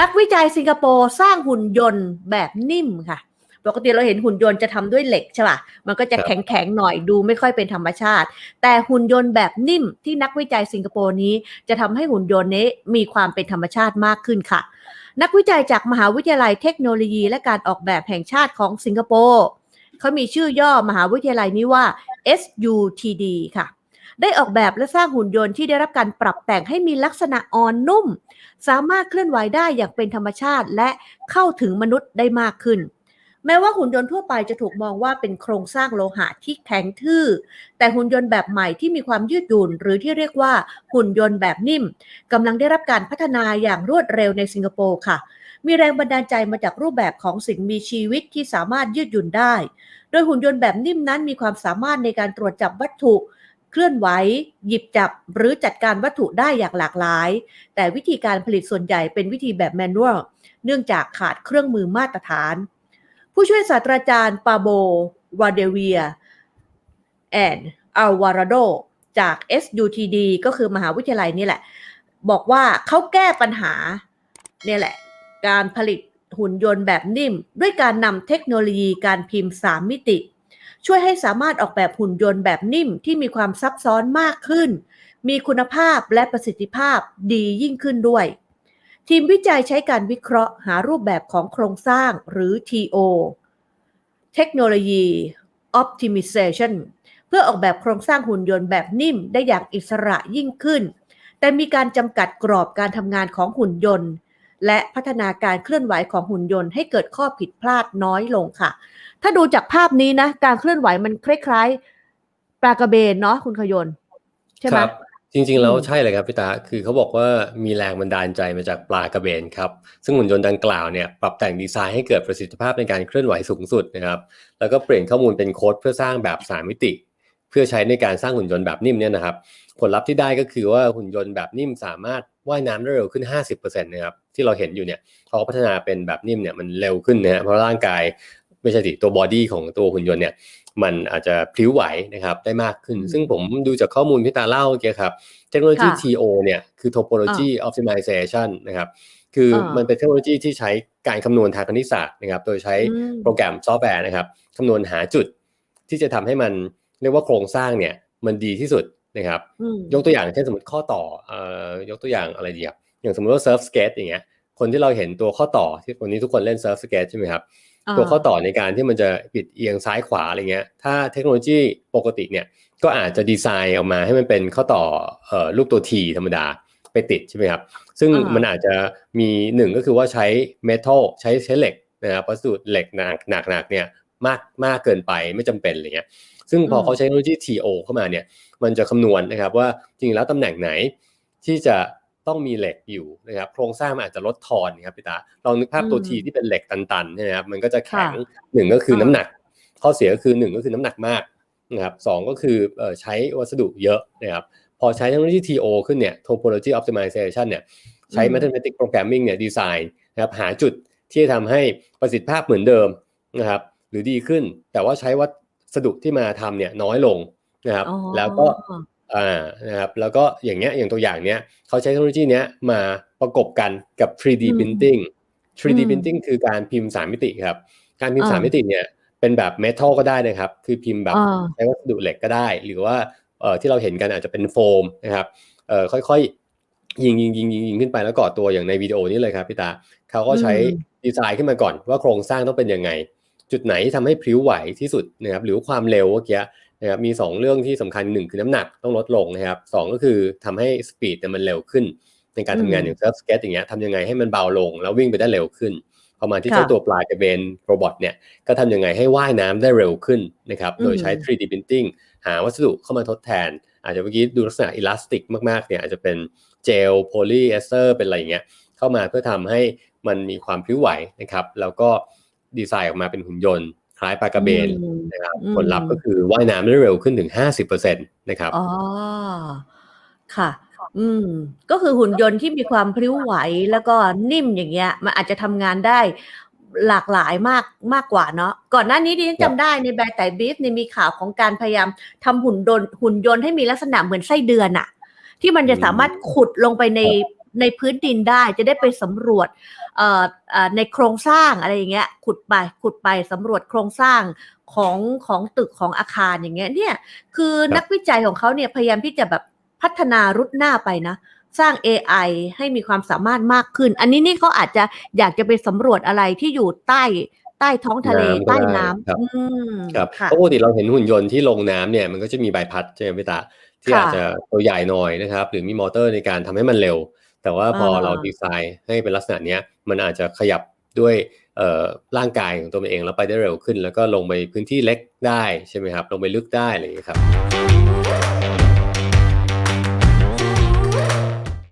นักวิจัยสิงคโปร์สร้างหุ่นยนต์แบบนิ่มค่ะ ปกติเราเห็นหุ่นยนต์จะทำด้วยเหล็กใช่ป่ะ มันก็จะครับแข็งแข็งๆหน่อยดูไม่ค่อยเป็นธรรมชาติ แต่หุ่นยนต์แบบนิ่มที่นักวิจัยสิงคโปร์นี้ จะทำให้หุ่นยนต์นี้มีความเป็นธรรมชาติมากขึ้นค่ะ นักวิจัยจากมหาวิทยาลัยเทคโนโลยี และการออกแบบแห่งชาติของสิงคโปร์เขามีชื่อย่อมหาวิทยาลัยนี้ว่า SUTD ค่ะ ได้ออกแบบและสร้างหุ่นยนต์ที่ได้รับการปรับแต่งให้มีลักษณะอ่อนนุ่ม สามารถเคลื่อนไหวได้อย่างเป็นธรรมชาติ และเข้าถึงมนุษย์ได้มากขึ้น แม้ว่าหุ่นยนต์ทั่วไปจะถูกมองว่าเป็นโครงสร้างโลหะที่แข็งทื่อ แต่หุ่นยนต์แบบใหม่ที่มีความยืดหยุ่น หรือที่เรียกว่าหุ่นยนต์แบบนิ่มกำลังได้รับการพัฒนาอย่างรวดเร็วในสิงคโปร์ค่ะมีแรงบันดาลใจมาจากรูปแบบของสิ่งมีชีวิตที่สามารถยืดหยุ่นได้ โดยหุ่นยนต์แบบนิ่มนั้นมีความสามารถในการตรวจจับวัตถุ เคลื่อนไหวหยิบจับหรือจัดการวัตถุได้อย่างหลากหลาย แต่วิธีการผลิตส่วนใหญ่เป็นวิธีแบบแมนนวลเนื่องจากขาดเครื่องมือมาตรฐาน ผู้ช่วยศาสตราจารย์ปาโบวาเดเวียแอนอัลวาราโดจาก SUTD ก็คือมหาวิทยาลัยนี่แหละ บอกว่าเขาแก้ปัญหาเนี่ยแหละ การผลิตหุ่นยนต์แบบนิ่ม ด้วยการนำเทคโนโลยีการพิมพ์ 3 มิติ ช่วยให้สามารถออกแบบหุ่นยนต์แบบนิ่มที่มีความซับซ้อนมากขึ้น มีคุณภาพและประสิทธิภาพดียิ่งขึ้นด้วย ทีมวิจัยใช้การวิเคราะห์หารูปแบบของโครงสร้างหรือ TO เทคโนโลยี Optimization เพื่อออกแบบโครงสร้างหุ่นยนต์แบบนิ่มได้อย่างอิสระยิ่งขึ้น แต่มีการจำกัดกรอบการทำงานของหุ่นยนต์ และพัฒนาการเคลื่อนไหวของหุ่นยนต์ให้เกิดข้อผิดพลาดน้อยลงค่ะ ถ้าดูจากภาพนี้นะ การเคลื่อนไหวมันคล้ายๆปลากระเบนเนาะคุณขยนใช่ไหมครับจริงๆแล้วอืมใช่เลยครับพี่ตา คือเขาบอกว่ามีแรงบันดาลใจมาจากปลากระเบนครับ ซึ่งหุ่นยนต์ดังกล่าวเนี่ยปรับแต่งดีไซน์ให้เกิดประสิทธิภาพในการเคลื่อนไหวสูงสุดนะครับ แล้วก็เปลี่ยนข้อมูลเป็นโค้ดเพื่อสร้างแบบสามมิติ เพื่อใช้ในการสร้างหุ่นยนต์แบบนิ่มเนี่ยนะครับ ผลลัพธ์ที่ได้ก็คือว่าหุ่นยนต์แบบนิ่มสามารถว่ายน้ำได้เร็วขึ้น 50%นะครับที่เราเห็นอยู่เนี่ยพอเขาพัฒนาเป็นแบบนิ่มเนี่ยมันเร็วขึ้นนะฮะเพราะร่างกายไม่ใช่สิตัวบอดี้ของตัวหุ่นยนต์เนี่ยมันอาจจะพลิ้วไหวนะครับได้มากขึ้นอืมซึ่งผมดูจากข้อมูลที่ตาเล่าเมื่อกี้ครับเทคโนโลยีค่ะ TO เนี่ยคือ topology optimization นะครับคืออามันเป็นเทคโนโลยีที่ใช้การคำนวณทางคณิตศาสตร์นะครับ โดยใช้อืมโปรแกรมซอฟต์แวร์นะครับคำนวณหาจุดที่จะทำให้มัน เรียกว่าโครงสร้างเนี่ยมันดีที่สุดนะครับอืมยกตัวอย่างเช่นสมมติข้อต่อเอ่อยกตัวอย่างอะไรดีครับอย่างสมมติว่า surf skate อย่างเงี้ยคนที่เราเห็นตัวข้อต่อที่วันนี้ทุกคนเล่น surf skate ใช่ไหมครับอ่าตัวข้อต่อในการที่มันจะปิดเอียงซ้ายขวาอะไรเงี้ย ถ้าเทคโนโลยีปกติเนี่ยก็อาจจะดีไซน์ออกมาให้มันเป็นข้อต่อเอ่อลูกตัว T ธรรมดาไปติดใช่ไหมครับ ซึ่งอ่ามัมันอาจจะมีหนึ่งก็คือว่าใช้เมทัลใช้ใช้เหล็กนะครับวัสดุเหล็กหนักหนักหนักเนี่ยมากมากเกินไปไม่จำเป็นอะไรเงี้ย ซึ่งพอเขาใช้เทคโนโลยี TO เข้ามาเนี่ย มันจะคำนวณนะครับว่าจริงๆแล้วตำแหน่งไหนที่จะต้องมีเหล็กอยู่นะครับ โครงสร้างมันอาจจะลดทอนนะครับพี่ตาลองนึกภาพตัวอืมทีที่เป็นเหล็กตันๆใช่ไหมครับมันก็จะแข็งค่ะหนึ่งก็คือค่ะน้ำหนัก ข้อเสียก็คือหนึ่งก็คือน้ำหนักมากนะครับสองก็คือเอ่อใช้วัสดุเยอะนะครับพอใช้เทคโนโลยี TO ขึ้นเนี่ย topology optimization เนี่ยใช้อืม mathematics programming เนี่ยดีไซน์นะครับหาจุดที่จะทำให้ประสิทธิภาพเหมือนเดิมนะครับหรือดีขึ้น แต่ว่าใช้วั สดุที่มาทำเนี่ยน้อยลงนะครับอ๋อแล้วก็อ่านะครับแล้วก็อย่างเงี้ยอย่างตัวอย่างเนี้ยเขาใช้เทคโนโลยีเนี้ยมาประกบกันกับ 3D อืม printing 3D อืม printing คือการพิมพ์3มิติครับ การพิมพ์อ่า3มิติเนี่ยเป็นแบบเมทัลก็ได้นะครับ คือพิมพ์แบบอ่าใช้วัสดุเหล็กก็ได้ หรือว่าเอ่อที่เราเห็นกันอาจจะเป็นโฟมนะครับเอ่อค่อยๆยิงยิงยิงยิงยิงขึ้นไปแล้วก่อตัวอย่างในวิดีโอนี้เลยครับพี่ตาเขาก็ใช้อืมดีไซน์ขึ้นมาก่อนว่าโครงสร้างต้องเป็นยังไง จุดไหนที่ทำให้พลิ้วไหวที่สุดนะครับหรือว่าความเร็วเมื่อกี้นะครับมี 2 เรื่องที่สำคัญหนึ่งคือน้ำหนักต้องลดลงนะครับสองก็คือทำให้สปีดเนี่ยมันเร็วขึ้น ในการทำงานอืมอย่างเซิร์ฟสเก็ตอย่างเงี้ยทำยังไงให้มันเบาลง แล้ววิ่งไปได้เร็วขึ้นพอมาที่ค่ะเจ้าตัวปลากระเบนโรบอทเนี่ยก็ทำยังไงให้ว่ายน้ำได้เร็วขึ้นนะครับโดยใช้อืม 3D printing หาวัสดุเข้ามาทดแทน อาจจะเมื่อกี้ดูลักษณะอิลาสติกมากๆเนี่ยอาจจะเป็นเจลโพลีเอสเตอร์เป็นอะไรอย่างเงี้ยเข้ามาเพื่อทำให้มันมีความพลิ้วไหวนะครับแล้วก็ ดีไซน์ออกมาเป็นหุ่นยนต์ คล้ายปลากระเบนอืมนะครับอืมผลลัพธ์ก็คือว่ายน้ำได้เร็วขึ้นถึง 50%นะครับอ๋อค่ะ อืม ก็คือหุ่นยนต์ที่มีความพลิ้วไหวแล้วก็นิ่มอย่างเงี้ย มันอาจจะทำงานได้หลากหลายมากมากกว่าเนาะก่อนหน้านี้ดิฉันครับจำได้ในแบรนด์ไต่บีฟเนี่ยมีข่าวของการพยายามทำหุ่นยนต์หุ่นยนต์ให้มีลักษณะเหมือนไส้เดือนอะที่มันจะสามารถขุดลงไปใน ในพื้นดินได้จะได้ไปสำรวจเอ่อเอ่อในโครงสร้างอะไรอย่างเงี้ยขุดไปขุดไปสำรวจโครงสร้างของของตึกของอาคารอย่างเงี้ยเนี่ยคือนักวิจัยของเขาเนี่ยพยายามที่จะแบบพัฒนารุดหน้าไปนะสร้าง AI ให้มีความสามารถมากขึ้น อันนี้นี่เขาอาจจะอยากจะไปสำรวจอะไรที่อยู่ใต้ใต้ท้องทะเลน้ำก็ใต้ได้น้ครับำอืมครับค่ะเพราะปกติเราเห็นหุ่นยนต์ที่ลงน้ำเนี่ยมันก็จะมีใบพัดใช่ไหมพี่ตาที่ค่ะอาจจะตัวใหญ่หน่อยนะครับ หรือมีมอเตอร์ในการทำให้มันเร็ว แต่ว่าพออ่าเราดีไซน์ให้เป็นลักษณะเนี้ยมันอาจจะขยับด้วยเอ่อร่างกายของตัวมันเองแล้วไปได้เร็วขึ้น แล้วก็ลงไปพื้นที่เล็กได้ใช่ไหมครับ ลงไปลึกได้อะไรอย่างเงี้ยครับ